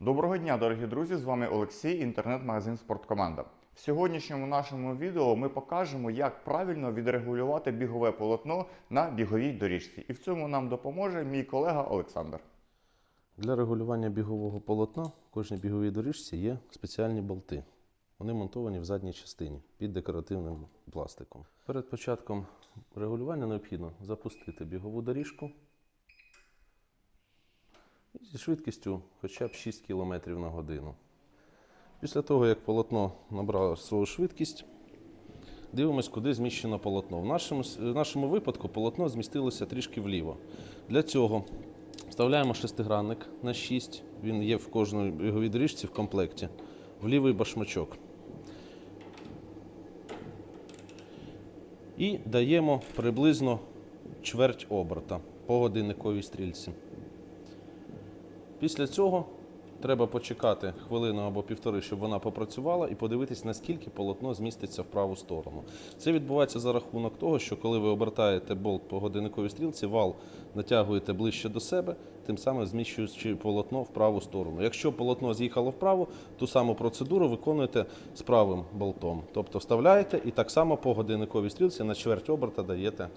Доброго дня, дорогі друзі! З вами Олексій, інтернет-магазин Спорткоманда. В сьогоднішньому нашому відео ми покажемо, як правильно відрегулювати бігове полотно на біговій доріжці. І в цьому нам допоможе мій колега Олександр. Для регулювання бігового полотна в кожній біговій доріжці є спеціальні болти. Вони монтовані в задній частині під декоративним пластиком. Перед початком регулювання необхідно запустити бігову доріжку зі швидкістю хоча б 6 км на годину. Після того, як полотно набрало свою швидкість, дивимось, куди зміщено полотно. В нашому, в нашому випадку полотно змістилося трішки вліво. Для цього Вставляємо шестигранник на 6. Він є в кожній біговій доріжці в комплекті. В лівий башмачок. І даємо приблизно чверть оберта по годинниковій стрільці. Після цього треба почекати хвилину або півтори, щоб вона попрацювала, і подивитись, наскільки полотно зміститься в праву сторону. Це відбувається за рахунок того, що коли ви обертаєте болт по годинниковій стрілці, вал натягуєте ближче до себе, тим самим зміщуючи полотно в праву сторону. Якщо полотно з'їхало вправо, ту саму процедуру виконуєте з правим болтом. Тобто вставляєте і так само по годинниковій стрілці на чверть оберта даєте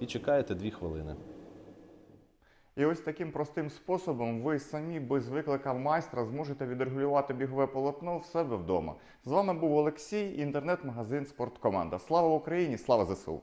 і чекаєте 2 хвилини. І ось таким простим способом ви самі без виклика майстра зможете відрегулювати бігове полотно в себе вдома. З вами був Олексій, інтернет-магазин Спорткоманда. Слава Україні! Слава ЗСУ!